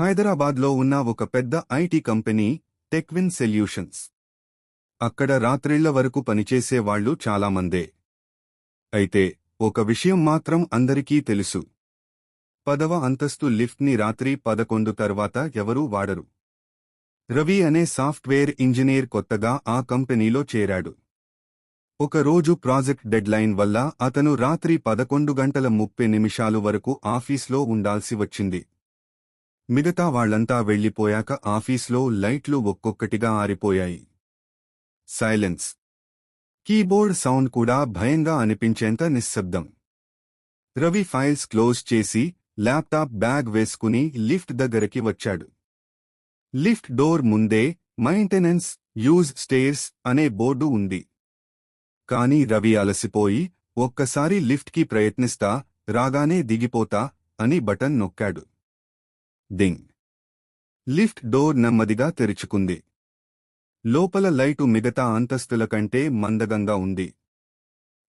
హైదరాబాద్లో ఉన్న ఒక పెద్ద ఐటీ కంపెనీ టెక్విన్ సెల్యూషన్స్. అక్కడ రాత్రిళ్ళ వరకు పనిచేసే వాళ్ళు చాలామందే. అయితే ఒక విషయం మాత్రం అందరికీ తెలుసు. పదవ అంతస్తు లిఫ్ట్ని రాత్రి పదకొండు తర్వాత ఎవరూ వాడరు. రవి అనే సాఫ్ట్వేర్ ఇంజనీర్ కొత్తగా ఆ కంపెనీలో చేరాడు. ఒకరోజు ప్రాజెక్ట్ డెడ్లైన్ వల్ల అతను రాత్రి పదకొండు గంటల ముప్పై నిమిషాలు వరకు ఆఫీస్లో ఉండాల్సి వచ్చింది. మిగతా వాళ్ళంతా వెళ్ళిపోయాక ఆఫీస్లో లైట్లు ఒక్కొక్కటిగా ఆరిపోయాయి. సైలెన్స్. కీబోర్డ్ సౌండ్ కూడా భయంగా అనిపించేంత నిశ్శబ్దం. రవి ఫైల్స్ క్లోజ్ చేసి ల్యాప్టాప్ బ్యాగ్ వేసుకుని లిఫ్ట్ దగ్గరికి వచ్చాడు. లిఫ్ట్ డోర్ ముందే మైంటెనెన్స్ యూజ్ స్టేర్స్ అనే బోర్డు ఉంది. కాని రవి అలసిపోయి ఒక్కసారి లిఫ్ట్కి ప్రయత్నిస్తా రాగానే దిగిపోతా అని బటన్ నొక్కాడు. డింగ్. లిఫ్ట్ డోర్ నెమ్మదిగా తెరుచుకుంది. లోపల లైటు మిగతా అంతస్తుల కంటే మందగంగా ఉంది.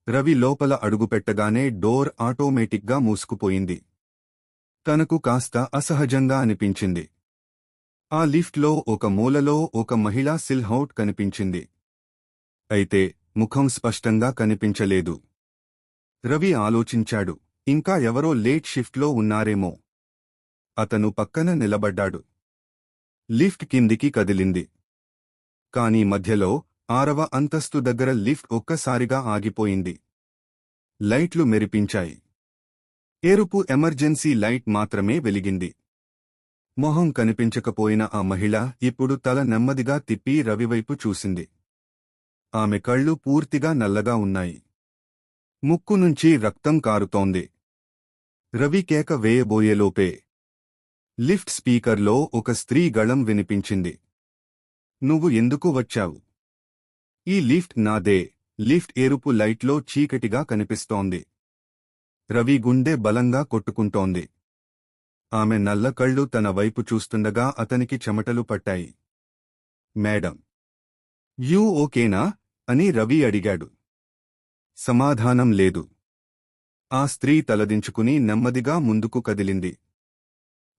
రవి లోపల అడుగుపెట్టగానే డోర్ ఆటోమేటిక్గా మూసుకుపోయింది. తనకు కాస్త అసహజంగా అనిపించింది. ఆ లిఫ్ట్లో ఒక మూలలో ఒక మహిళా సిల్హౌట్ కనిపించింది. అయితే ముఖం స్పష్టంగా కనిపించలేదు. రవి ఆలోచించాడు ఇంకా ఎవరో లేట్ షిఫ్ట్లో ఉన్నారేమో. అతను పక్కన నిలబడ్డాడు. లిఫ్ట్ కిందికి కదిలింది. కాని మధ్యలో ఆరవ అంతస్తు దగ్గర లిఫ్ట్ ఒక్కసారిగా ఆగిపోయింది. లైట్లు మెరిపించాయి. ఎరుపు ఎమర్జెన్సీ లైట్ మాత్రమే వెలిగింది. మొహం కనిపించకపోయిన ఆ మహిళ ఇప్పుడు తల నెమ్మదిగా తిప్పి రవివైపు చూసింది. ఆమె కళ్ళు పూర్తిగా నల్లగా ఉన్నాయి. ముక్కు నుంచి రక్తం కారుతోంది. రవి కేక వేయబోయేలోపే లిఫ్ట్ స్పీకర్లో ఒక స్త్రీ గళం వినిపించింది. నువ్వు ఎందుకు వచ్చావు? ఈ లిఫ్ట్ నాదే. లిఫ్ట్ ఎరుపు లైట్లో చీకటిగా కనిపిస్తోంది. రవి గుండె బలంగా కొట్టుకుంటోంది. ఆమె నల్ల కళ్ళు తన వైపు చూస్తుండగా అతనికి చెమటలు పట్టాయి. మేడం యూ ఓకేనా అని రవి అడిగాడు. సమాధానం లేదు. ఆ స్త్రీ తలదించుకుని నెమ్మదిగా ముందుకు కదిలింది.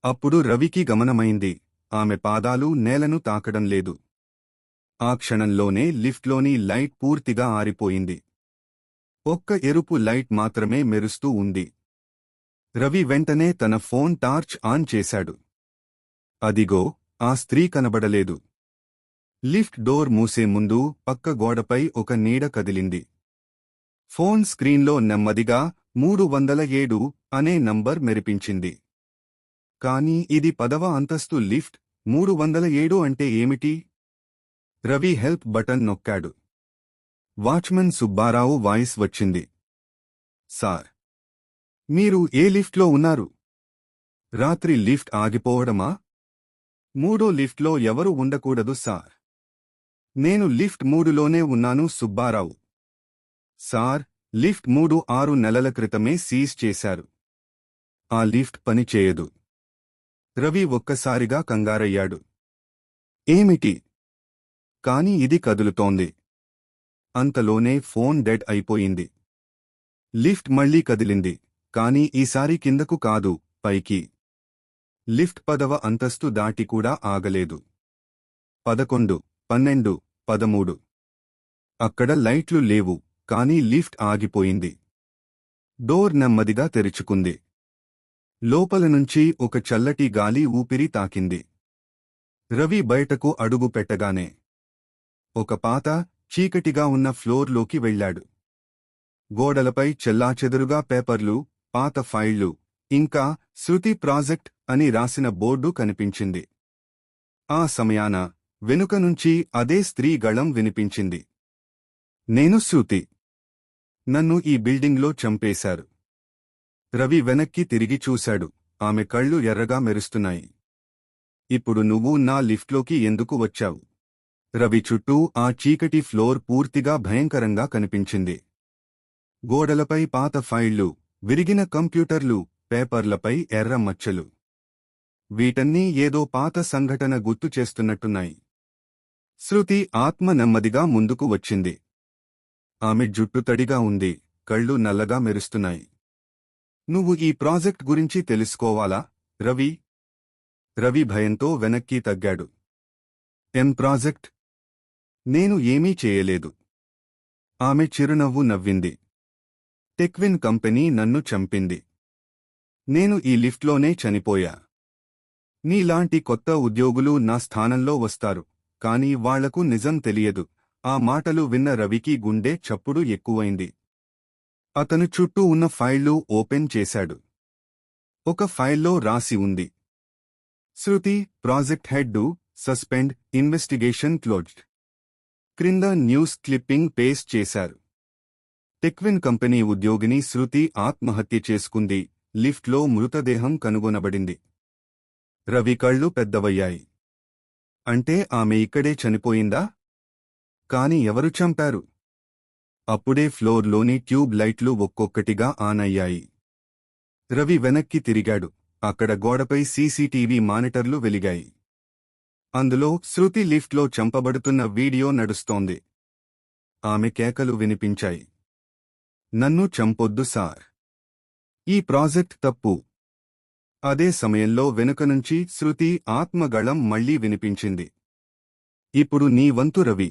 అప్పుడు రవికి గమనమైంది. ఆమె పాదాలు నేలను తాకడం లేదు. ఆ క్షణంలోనే లిఫ్ట్లోని లైట్ పూర్తిగా ఆరిపోయింది. ఒక్క ఎరుపు లైట్ మాత్రమే మెరుస్తూ ఉంది. రవి వెంటనే తన ఫోన్ టార్చ్ ఆన్ చేశాడు. అదిగో ఆ స్త్రీ కనబడలేదు. లిఫ్ట్ డోర్ మూసే ముందు పక్క గోడపై ఒక నీడ కదిలింది. ఫోన్ స్క్రీన్లో నెమ్మదిగా మూడు వందల ఏడు అనే నంబర్ మెరిపించింది. కానీ ఇది పదవ అంతస్తు లిఫ్ట్ మూడు వందల ఏడు అంటే ఏమిటి? రవి హెల్ప్ బటన్ నొక్కాడు. వాచ్మెన్ సుబ్బారావు వాయిస్ వచ్చింది. సార్ మీరు ఏ లిఫ్ట్లో ఉన్నారు? రాత్రి లిఫ్ట్ ఆగిపోవడమా? మూడో లిఫ్ట్లో ఎవరు ఉండకూడదు సార్. నేను లిఫ్ట్ మూడులోనే ఉన్నాను సుబ్బారావు. సార్ లిఫ్ట్ మూడు ఆరు నెలల క్రితమే సీజ్ చేశారు. ఆ లిఫ్ట్ పని చేయదు రవి ఒక్కసారిగా కంగారయ్యాడు. ఏమిటి? కాని ఇది కదులుతోంది. అంతలోనే ఫోన్ డెడ్ అయిపోయింది. లిఫ్ట్ మళ్ళీ కదిలింది. కాని ఈసారి కిందకు కాదు పైకి. లిఫ్ట్ పదవ అంతస్తు దాటి కూడా ఆగలేదు. పదకొండు పన్నెండు పదమూడు. అక్కడ లైట్లు లేవు కాని లిఫ్ట్ ఆగిపోయింది. డోర్ నెమ్మదిగా తెరుచుకుంది. లోపల నుంచి ఒక చల్లటి గాలి ఊపిరి తాకింది. రవి బయటకు అడుగు పెట్టగానే ఒక పాత చీకటిగా ఉన్న ఫ్లోర్లోకి వెళ్ళాడు. గోడలపై చెల్లాచెదురుగా పేపర్లు పాత ఫైళ్ళు ఇంకా శృతి ప్రాజెక్ట్ అని రాసిన బోర్డు కనిపించింది. ఆ సమయాన వెనుక నుంచి అదే స్త్రీ గళం వినిపించింది. నేను శృతి. నన్ను ఈ బిల్డింగ్లో చంపేశారు. రవి వెనక్కి తిరిగి చూశాడు. ఆమె కళ్ళు ఎర్రగా మెరుస్తున్నాయి. ఇప్పుడు నువ్వు నా లిఫ్ట్లోకి ఎందుకు వచ్చావు? రవి చుట్టూ ఆ చీకటి ఫ్లోర్ పూర్తిగా భయంకరంగా కనిపించింది. గోడలపై పాత ఫైళ్ళు విరిగిన కంప్యూటర్లు పేపర్లపై ఎర్ర మచ్చలు. వీటన్నీ ఏదో పాత సంఘటన గుర్తు చేస్తున్నట్టున్నాయి. శృతి ఆత్మ నెమ్మదిగా ముందుకు వచ్చింది. ఆమె జుట్టు తడిగా ఉంది కళ్ళు నల్లగా మెరుస్తున్నాయి. నువ్వు ఈ ప్రాజెక్ట్ గురించి తెలుసుకోవాలా? రవి. రవి భయంతో వెనక్కి తగ్గాడు. ఎం ప్రాజెక్ట్? నేను ఏమీ చేయలేదు. ఆమె చిరునవ్వు నవ్వింది. టెక్విన్ కంపెనీ నన్ను చంపింది. నేను ఈ లిఫ్ట్లోనే చనిపోయా. నీలాంటి కొత్త ఉద్యోగులు నా స్థానంలో వస్తారు. కాని వాళ్ళకు నిజం తెలియదు. ఆ మాటలు విన్న రవికి గుండె చప్పుడు ఎక్కువైంది. అతను చుట్టూ ఉన్న ఫైళ్ళు ఓపెన్ చేశాడు. ఒక ఫైల్లో రాసి ఉంది. Shruti project head suspend investigation closed. క్రింద న్యూస్ క్లిప్పింగ్ పేస్ట్ చేశారు. టెక్విన్ కంపెనీ ఉద్యోగిని శృతి ఆత్మహత్య చేసుకుంది. లిఫ్ట్లో మృతదేహం కనుగొనబడింది. రవి కళ్ళు పెద్దవయ్యాయి. అంటే ఆమె ఇక్కడే చనిపోయిందా? కాని ఎవరు చంపారు? అప్పుడే ఫ్లోర్లోని ట్యూబ్ లైట్లు ఒక్కొక్కటిగా ఆన్ అయ్యాయి. రవి వెనక్కి తిరిగాడు. అక్కడ గోడపై సీసీటీవీ మానిటర్లు వెలిగాయి. అందులో శృతి లిఫ్ట్లో చంపబడుతున్న వీడియో నడుస్తోంది. ఆమె కేకలు వినిపించాయి. నన్ను చంపొద్దు సార్. ఈ ప్రాజెక్ట్ తప్పు. అదే సమయంలో వెనుక నుంచి శృతి ఆత్మగళం మళ్ళీ వినిపించింది. ఇప్పుడు నీ వంతు రవి.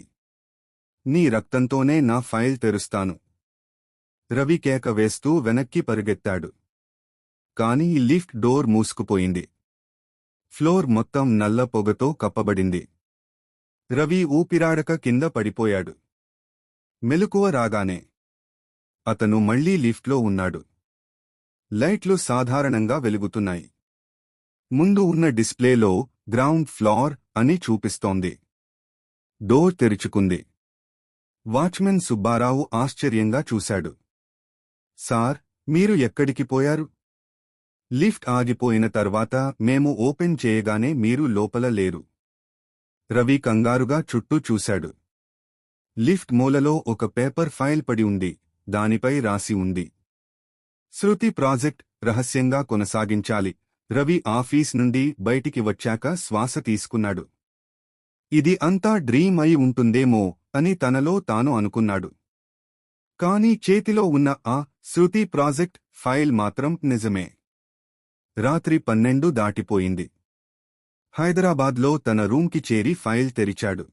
నీ రక్తంతోనే నా ఫైల్ తెరుస్తాను. రవి కేక వేస్తూ వెనక్కి పరుగెత్తాడు. కాని లిఫ్ట్ డోర్ మూసుకుపోయింది. ఫ్లోర్ మొత్తం నల్ల పొగతో కప్పబడింది. రవి ఊపిరాడక కింద పడిపోయాడు. మెలకువ రాగానే అతను మళ్ళీ లిఫ్ట్లో ఉన్నాడు. లైట్లు సాధారణంగా వెలుగుతున్నాయి. ముందు ఉన్న డిస్ప్లేలో గ్రౌండ్ ఫ్లోర్ అని చూపిస్తోంది. డోర్ తెరుచుకుంది. వాచ్మెన్ సుబ్బారావు ఆశ్చర్యంగా చూశాడు. సార్ మీరు ఎక్కడికి పోయారు? లిఫ్ట్ ఆగిపోయిన తర్వాత మేము ఓపెన్ చేయగానే మీరు లోపల లేరు. రవి కంగారుగా చుట్టూ చూశాడు. లిఫ్ట్ మూలలో ఒక పేపర్ ఫైల్ పడి ఉంది దానిపై రాసి ఉంది. శృతి ప్రాజెక్ట్ రహస్యంగా కొనసాగించాలి. రవి ఆఫీస్ నుండి బయటికి వచ్చాక శ్వాస తీసుకున్నాడు. ఇది అంతా డ్రీమ్ అయి ఉంటుందేమో అని తనలో తాను అనుకున్నాడు. కాని చేతిలో ఉన్న ఆ శృతి ప్రాజెక్ట్ ఫైల్ మాత్రం నిజమే. రాత్రి పన్నెండు దాటిపోయింది. హైదరాబాద్లో తన రూంకి చేరి ఫైల్ తెరిచాడు.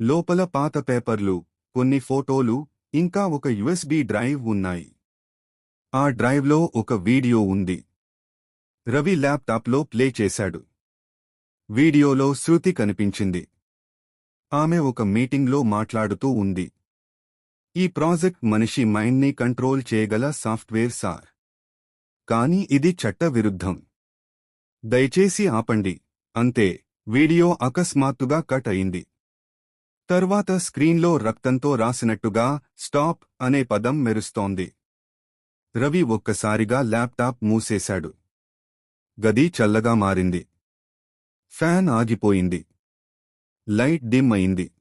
లోపల పాత పేపర్లు కొన్ని ఫోటోలు ఇంకా ఒక యుఎస్బి డ్రైవ్ ఉన్నాయి. ఆ డ్రైవ్లో ఒక వీడియో ఉంది. రవి ల్యాప్టాప్లో ప్లే చేశాడు. వీడియోలో శృతి కనిపించింది. ఆమె ఒక మీటింగ్లో మాట్లాడుతూ ఉంది. ఈ ప్రాజెక్ట్ మనిషి మైండ్ని కంట్రోల్ చేయగల సాఫ్ట్వేర్ సార్. కానీ ఇది చట్టవిరుద్ధం. దయచేసి ఆపండి. అంతే. వీడియో అకస్మాత్తుగా కట్ అయింది. తర్వాత స్క్రీన్లో రక్తంతో రాసినట్టుగా స్టాప్ అనే పదం మెరుస్తోంది. రవి ఒక్కసారిగా ల్యాప్టాప్ మూసేశాడు. గది చల్లగా మారింది. ఫ్యాన్ ఆగిపోయింది. లైట్ డిమ్ అయింది.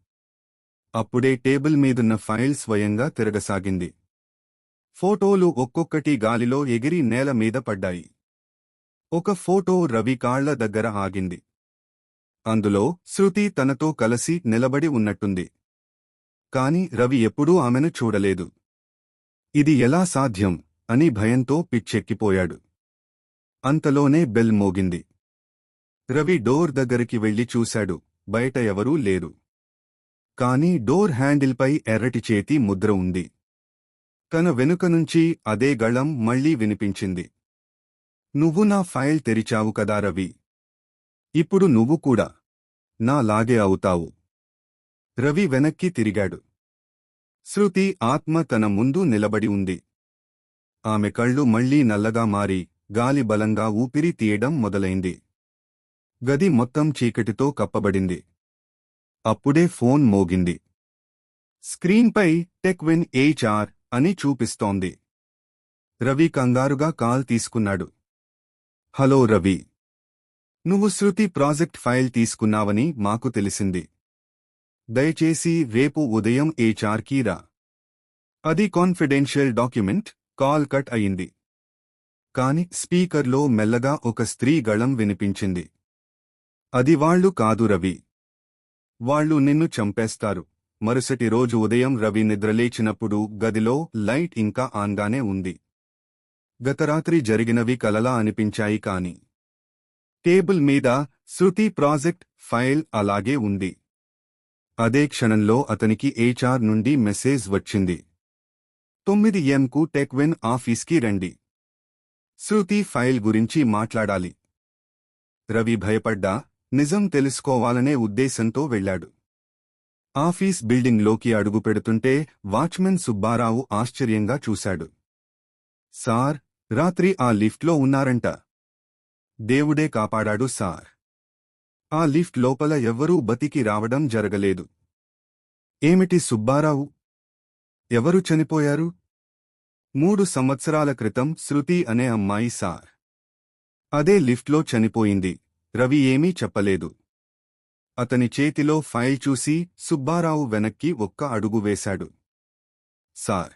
అప్పుడే టేబుల్ మీదున్న ఫైల్ స్వయంగా తిరగసాగింది. ఫోటోలు ఒక్కొక్కటి గాలిలో ఎగిరి నేల మీద పడ్డాయి. ఒక ఫోటో రవి కాళ్ళ దగ్గర ఆగింది. అందులో శృతి తనతో కలసి నిలబడి ఉన్నట్టుంది. కాని రవి ఎప్పుడూ ఆమెను చూడలేదు. ఇది ఎలా సాధ్యం? అని భయంతో పిచ్చెక్కిపోయాడు. అంతలోనే బెల్ మోగింది. రవి డోర్ దగ్గరికి వెళ్ళి చూశాడు. బయట ఎవరూ లేరు. కాని డోర్ హ్యాండిల్పై ఎర్రటి చేతి ముద్ర ఉంది. తన వెనుక నుంచి అదే గళం మళ్ళీ వినిపించింది. నువ్వు నా ఫైల్ తెరిచావు కదా రవి. ఇప్పుడు నువ్వు కూడా నా లాగే అవుతావు. రవి వెనక్కి తిరిగాడు. శృతి ఆత్మ తన ముందు నిలబడి ఉంది. ఆమె కళ్ళు మళ్ళీ నల్లగా మారి గాలి బలంగా ఊపిరి తీయడం మొదలైంది. గది మొత్తం చీకటితో కప్పబడింది. అప్పుడే ఫోన్ మోగింది. స్క్రీన్పై టెక్విన్ హెచ్ఆర్ అని చూపిస్తోంది. రవి కంగారుగా కాల్ తీసుకున్నాడు. హలో రవి. నువ్వు శృతి ప్రాజెక్ట్ ఫైల్ తీసుకున్నావని మాకు తెలిసింది. దయచేసి రేపు ఉదయం హెచ్ఆర్కి రా. అది కాన్ఫిడెన్షియల్ డాక్యుమెంట్ కాల్ కట్ అయింది. కాని స్పీకర్లో మెల్లగా ఒక స్త్రీ గళం వినిపించింది. అది వాళ్ళు కాదు రవి. వాళ్ళు నిన్ను చంపేస్తారు. మరుసటి రోజు ఉదయం రవి నిద్రలేచినప్పుడు గదిలో లైట్ ఇంకా ఆన్గానే ఉంది. గతరాత్రి జరిగినవి కలలా అనిపించాయి కాని టేబుల్ మీద శృతి ప్రాజెక్ట్ ఫైల్ అలాగే ఉంది. అదే క్షణంలో అతనికి హెచ్ఆర్ నుండి మెసేజ్ వచ్చింది. తొమ్మిది ఎంకు టెక్వెన్ ఆఫీస్కి రండి. శృతి ఫైల్ గురించి మాట్లాడాలి. రవి భయపడ్డా? నిజం తెలుసుకోవాలనే ఉద్దేశంతో వెళ్ళాడు. ఆఫీస్ బిల్డింగ్లోకి అడుగు పెడుతుంటే వాచ్మెన్ సుబ్బారావు ఆశ్చర్యంగా చూశాడు. సార్ రాత్రి ఆ లిఫ్ట్లో ఉన్నారంట. దేవుడే కాపాడాడు సార్. ఆ లిఫ్ట్ లోపల ఎవ్వరూ బతికి రావడం జరగలేదు. ఏమిటి సుబ్బారావు? ఎవరు చనిపోయారు? మూడు సంవత్సరాల క్రితం శృతి అనే అమ్మాయి సార్. అదే లిఫ్ట్లో చనిపోయింది. రవి ఏమీ చెప్పలేదు. అతని చేతిలో ఫైల్ చూసి సుబ్బారావు వెనక్కి ఒక్క అడుగు వేశాడు. సార్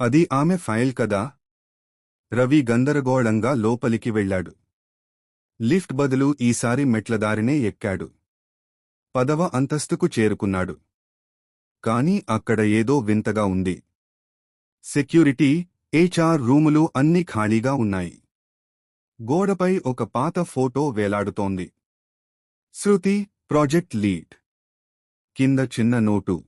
అది ఆమె ఫైల్ కదా? రవి గందరగోళంగా లోపలికి వెళ్ళాడు. లిఫ్ట్ బదులు ఈసారి మెట్లదారినే ఎక్కాడు. పదవ అంతస్తుకు చేరుకున్నాడు. కాని అక్కడ ఏదో వింతగా ఉంది. సెక్యూరిటీ హెచ్ఆర్ రూములు అన్ని ఖాళీగా ఉన్నాయి. గోడపై ఒక పాత ఫోటో వేలాడుతోంది. Shruti project lead. కింద చిన్న note.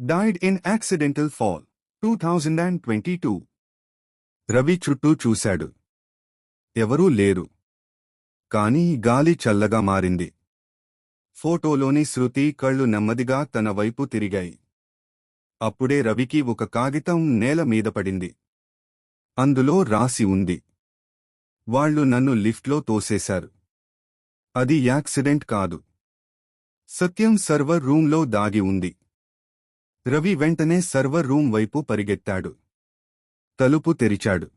Died in accidental fall two thousand and twenty two Ravi చుట్టూ చూశాడు. ఎవరూ లేరు. కాని గాలి చల్లగా మారింది. ఫోటోలోని శృతి కళ్ళు నెమ్మదిగా తన వైపు తిరిగాయి. అప్పుడే రవికి ఒక కాగితం నేల మీద పడింది. అందులో రాసి ఉంది. వాళ్ళు నన్ను లిఫ్ట్లో తోసేశారు. అది యాక్సిడెంట్ కాదు. సత్యం సర్వర్ రూంలో దాగి ఉంది. రవి వెంటనే సర్వర్ రూం వైపు పరిగెత్తాడు. తలుపు తెరిచాడు.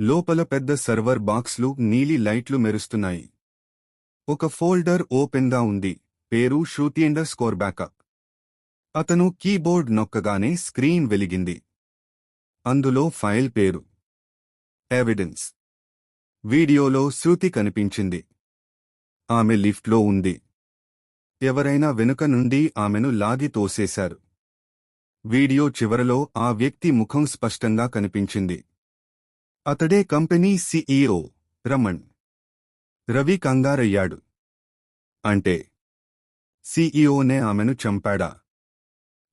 లోపల పెద్ద సర్వర్ బాక్స్లు నీలి లైట్లు మెరుస్తున్నాయి. ఒక ఫోల్డర్ ఓపెన్గా ఉంది. పేరు శృతి స్కోర్ బ్యాకప్. అతను కీబోర్డ్ నొక్కగానే స్క్రీన్ వెలిగింది. అందులో ఫైల్ పేరు. ఎవిడెన్స్. వీడియోలో శృతి కనిపించింది. ఆమె లిఫ్ట్లో ఉంది. ఎవరైనా వెనుక నుండి ఆమెను లాగి తోసేశారు. వీడియో చివరలో ఆ వ్యక్తి ముఖం స్పష్టంగా కనిపించింది. అతడే కంపెనీ సీఈఓ రమణ్. రవి కంగారయ్యాడు. అంటే సీఈఓనే ఆమెను చంపాడా?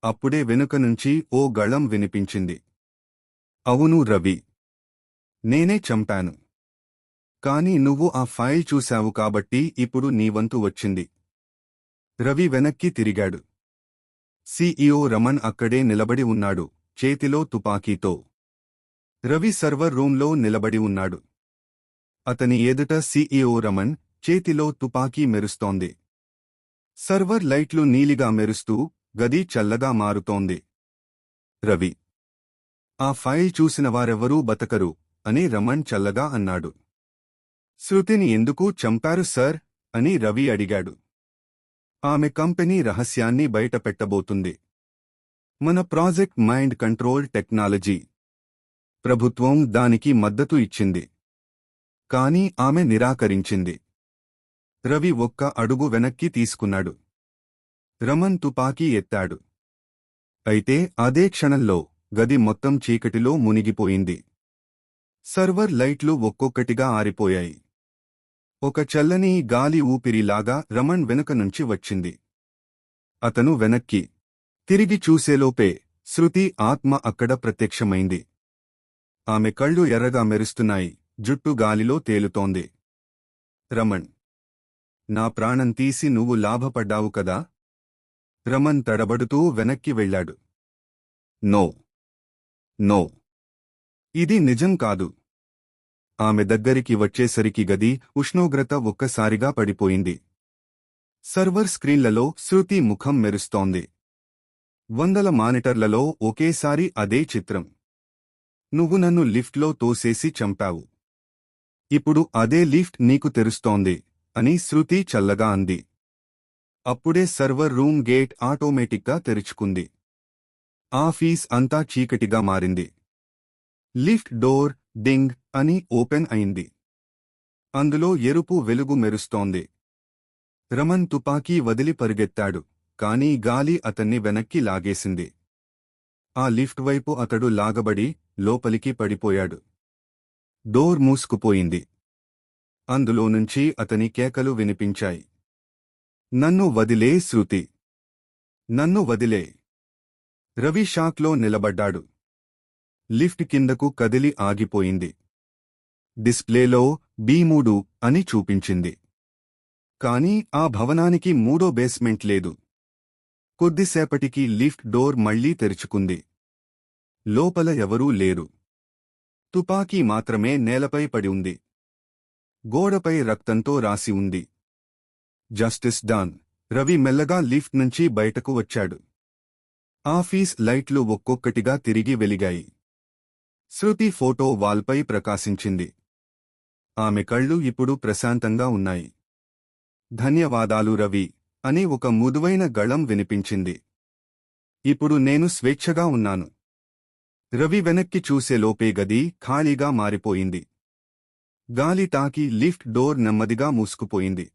అప్పుడే వెనుక నుంచి ఓ గళం వినిపించింది. అవును రవి. నేనే చంపాను. కాని నువ్వు ఆ ఫైల్ చూశావు కాబట్టి ఇప్పుడు నీ వంతు వచ్చింది. రవి వెనక్కి తిరిగాడు. సీఈఓ రమణ్ అక్కడే నిలబడి ఉన్నాడు చేతిలో తుపాకీతో. రవి సర్వర్ రూంలో నిలబడి ఉన్నాడు. అతని ఎదుట సీఈఓ రమణ్ చేతిలో తుపాకీ మెరుస్తోంది. సర్వర్ లైట్లు నీలిగా మెరుస్తూ గది చల్లగా మారుతోంది. రవి ఆ ఫైల్ చూసిన వారెవరూ బతకరు అని రమణ్ చల్లగా అన్నాడు. శృతిని ఎందుకు చంపారు సర్? అని రవి అడిగాడు. ఆమె కంపెనీ రహస్యాన్ని బయటపెట్టబోతుంది. మన ప్రాజెక్ట్ మైండ్ కంట్రోల్ టెక్నాలజీ ప్రభుత్వం దానికి మద్దతు ఇచ్చింది. కాని ఆమె నిరాకరించింది. రవి ఒక్క అడుగు వెనక్కి తీసుకున్నాడు. రమన్ తుపాకీ ఎత్తాడు. అయితే అదే క్షణంలో గది మొత్తం చీకటిలో మునిగిపోయింది. సర్వర్ లైట్లు ఒక్కొక్కటిగా ఆరిపోయాయి. ఒక చల్లని గాలి ఊపిరిలాగా రమణ్ వెనుక నుంచి వచ్చింది. అతను వెనక్కి తిరిగి చూసేలోపే శృతి ఆత్మ అక్కడ ప్రత్యక్షమైంది. ఆమె కళ్ళు ఎర్రగా మెరుస్తున్నాయి జుట్టు గాలిలో తేలుతోంది. రమణ్ నా ప్రాణం తీసి నువ్వు లాభపడ్డావు కదా? రమణ్ తడబడుతూ వెనక్కి వెళ్ళాడు. నో. నో. ఇది నిజం కాదు. ఆమె దగ్గరికి వచ్చేసరికి గది ఉష్ణోగ్రత ఒక్కసారిగా పడిపోయింది. సర్వర్ స్క్రీన్లలో శృతి ముఖం మెరుస్తోంది. వందల మానిటర్లలో ఒకేసారి అదే చిత్రం. నువ్వు నన్ను లిఫ్ట్లో తోసేసి చంపావు. ఇప్పుడు అదే లిఫ్ట్ నీకు తెరుస్తోంది అని శృతి చల్లగా అంది. అప్పుడే సర్వర్ రూమ్ గేట్ ఆటోమేటిక్గా తెరుచుకుంది. ఆఫీస్ అంతా చీకటిగా మారింది. లిఫ్ట్ డోర్ డింగ్ అని ఓపెన్ అయింది. అందులో ఎరుపు వెలుగు మెరుస్తోంది. రమన్ తుపాకీ వదిలి పరిగెత్తాడు కాని గాలి అతన్ని వెనక్కి లాగేసింది. ఆ లిఫ్ట్ వైపు అతడు లాగబడి లోపలికి పడిపోయాడు. డోర్ మూసుకుపోయింది. అందులో నుంచి అతని కేకలు వినిపించాయి. నన్ను వదిలే శృతి. నన్ను వదిలే. రవి షాక్లో నిలబడ్డాడు. లిఫ్ట్ కిందకు కదిలి ఆగిపోయింది. డిస్ప్లేలో బీ మూడు అని చూపించింది. కాని ఆ భవనానికి మూడో బేస్మెంట్ లేదు. కొద్దిసేపటికి లిఫ్ట్ డోర్ మళ్ళీ తెరుచుకుంది. లోపల ఎవరూ లేరు. తుపాకీ మాత్రమే నేలపై పడి ఉంది. గోడపై రక్తంతో రాసి ఉంది. జస్టిస్ డాన్ రవి మెల్లగా లిఫ్ట్ నుంచి బయటకు వచ్చాడు. ఆఫీస్ లైట్లు ఒక్కొక్కటిగా తిరిగి వెలిగాయి. శృతి ఫోటో వాల్పై ప్రకాశించింది. ఆమె కళ్ళు ఇప్పుడు ప్రశాంతంగా ఉన్నాయి. ధన్యవాదాలు రవి అని ఒక ముదువైన గళం వినిపించింది. ఇప్పుడు నేను స్వేచ్ఛగా ఉన్నాను. రవి వెనక్కి చూసే లోపే గది ఖాళీగా మారిపోయింది. గాలి తాకి లిఫ్ట్ డోర్ నెమ్మదిగా మూసుకుపోయింది.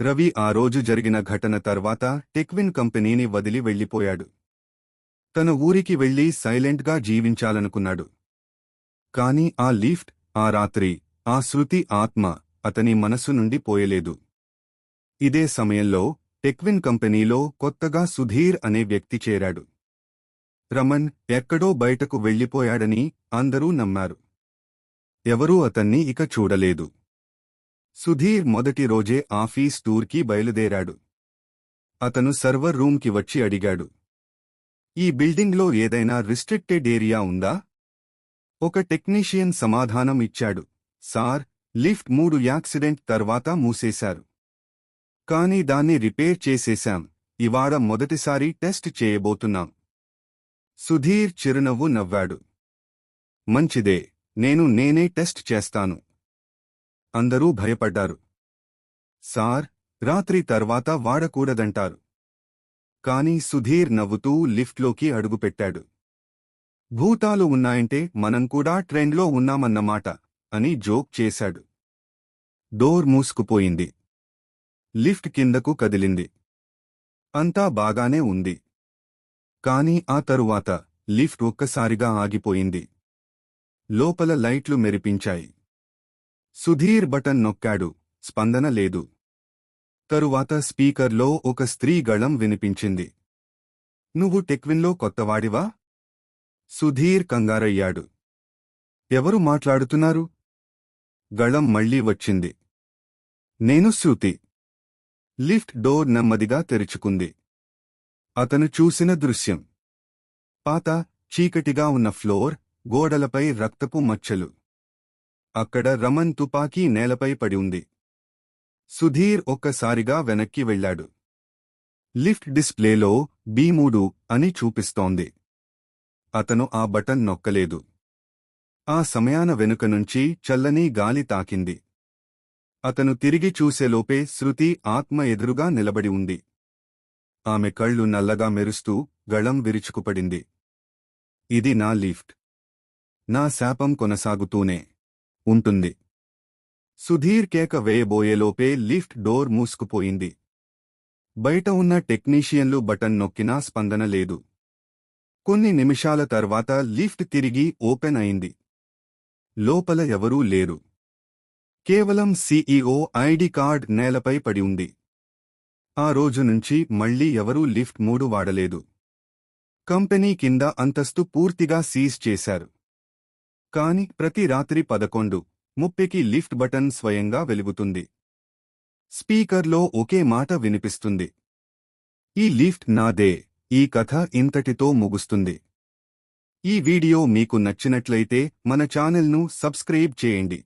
రవి ఆ రోజు జరిగిన ఘటన తర్వాత టెక్విన్ కంపెనీని వదిలి వెళ్ళిపోయాడు తన ఊరికి వెళ్ళి సైలెంట్గా జీవించాలనుకున్నాడు. కాని ఆ లిఫ్ట్ ఆ రాత్రి ఆ శృతి ఆత్మ అతని మనసు నుండి పోయలేదు. ఇదే సమయంలో టెక్విన్ కంపెనీలో కొత్తగా సుధీర్ అనే వ్యక్తి చేరాడు. రమన్ ఎక్కడో బయటకు వెళ్ళిపోయాడని అందరూ నమ్మారు. ఎవరూ అతన్ని ఇక చూడలేదు. సుధీర్ మొదటి రోజే ఆఫీస్ టూర్కి బయలుదేరాడు. అతను సర్వర్ రూమ్కి వచ్చి అడిగాడు. ఈ బిల్డింగ్లో ఏదైనా రిస్ట్రిక్టెడ్ ఏరియా ఉందా? ఒక టెక్నీషియన్ సమాధానం ఇచ్చాడు. సార్ లిఫ్ట్ మూడు యాక్సిడెంట్ తర్వాత మూసేశారు. కానీ దాన్ని రిపేర్ చేసేశాం. ఇవాళ మొదటిసారి టెస్ట్ చేయబోతున్నాం. సుధీర్ చిరునవ్వు నవ్వాడు. మంచిదే నేను నేనే టెస్ట్ చేస్తాను. అందరూ భయపడ్డారు. సార్ రాత్రి తర్వాత వాడకూడదంటారు. కాని సుధీర్ నవ్వుతూ లిఫ్ట్లోకి అడుగుపెట్టాడు. భూతాలు ఉన్నాయంటే మనం కూడా ట్రెండ్లో ఉన్నామన్నమాట. అని జోక్ చేశాడు. డోర్ మూసుకుపోయింది. లిఫ్ట్ కిందకు కదిలింది. అంతా బాగానే ఉంది. కాని ఆ తరువాత లిఫ్ట్ ఒక్కసారిగా ఆగిపోయింది. లోపల లైట్లు మెరిపించాయి. సుధీర్ బటన్ నొక్కాడు. స్పందన లేదు. తరువాత స్పీకర్లో ఒక స్త్రీ గళం వినిపించింది. నువ్వు టెక్విన్లో కొత్తవాడివా? సుధీర్ కంగారయ్యాడు. ఎవరు మాట్లాడుతున్నారు? గళం మళ్ళీ వచ్చింది. నేను శృతి. లిఫ్ట్ డోర్ నెమ్మదిగా తెరుచుకుంది. అతను చూసిన దృశ్యం. పాత చీకటిగా ఉన్న ఫ్లోర్ గోడలపై రక్తపు మచ్చలు. అక్కడ రమన్ తుపాకీ నేలపై పడి ఉంది. సుధీర్ ఒక్కసారిగా వెనక్కి వెళ్ళాడు. లిఫ్ట్ డిస్ప్లేలో బీ మూడు అని చూపిస్తోంది. అతను ఆ బటన్ నొక్కలేదు. ఆ సమయాన వెనుక నుంచి చల్లని గాలి తాకింది. అతను తిరిగి చూసేలోపే శృతి ఆత్మ ఎదురుగా నిలబడి ఉంది. ఆమె కళ్ళు నల్లగా మెరుస్తూ గళం విరుచుకుపడింది. ఇది నా లిఫ్ట్. నా శాపం కొనసాగుతూనే ఉంటుంది. సుధీర్ కేక వేయబోయేలోపే లిఫ్ట్ డోర్ మూసుకుపోయింది. బయట ఉన్న టెక్నీషియన్లు బటన్ నొక్కినా స్పందన లేదు. కొన్ని నిమిషాల తర్వాత లిఫ్ట్ తిరిగి ఓపెన్ అయింది. లోపల ఎవరూ లేరు. కేవలం సీఈఓ ఐడి కార్డ్ నేలపై పడి ఉంది. ఆ రోజు నుంచి మళ్ళీ ఎవరూ లిఫ్ట్ మూడు వాడలేదు. కంపెనీ కింద అంతస్తు పూర్తిగా సీజ్ చేశారు. కాని ప్రతి రాత్రి పదకొండు ముప్పికి లిఫ్ట్ బటన్ స్వయంగా వెలుగుతుంది. స్పీకర్లో ఒకే మాట వినిపిస్తుంది. ఈ లిఫ్ట్ నాదే. ఈ కథ ఇంతటితో ముగుస్తుంది. ఈ వీడియో మీకు నచ్చినట్లయితే మన ఛానల్ను సబ్స్క్రైబ్ చేయండి.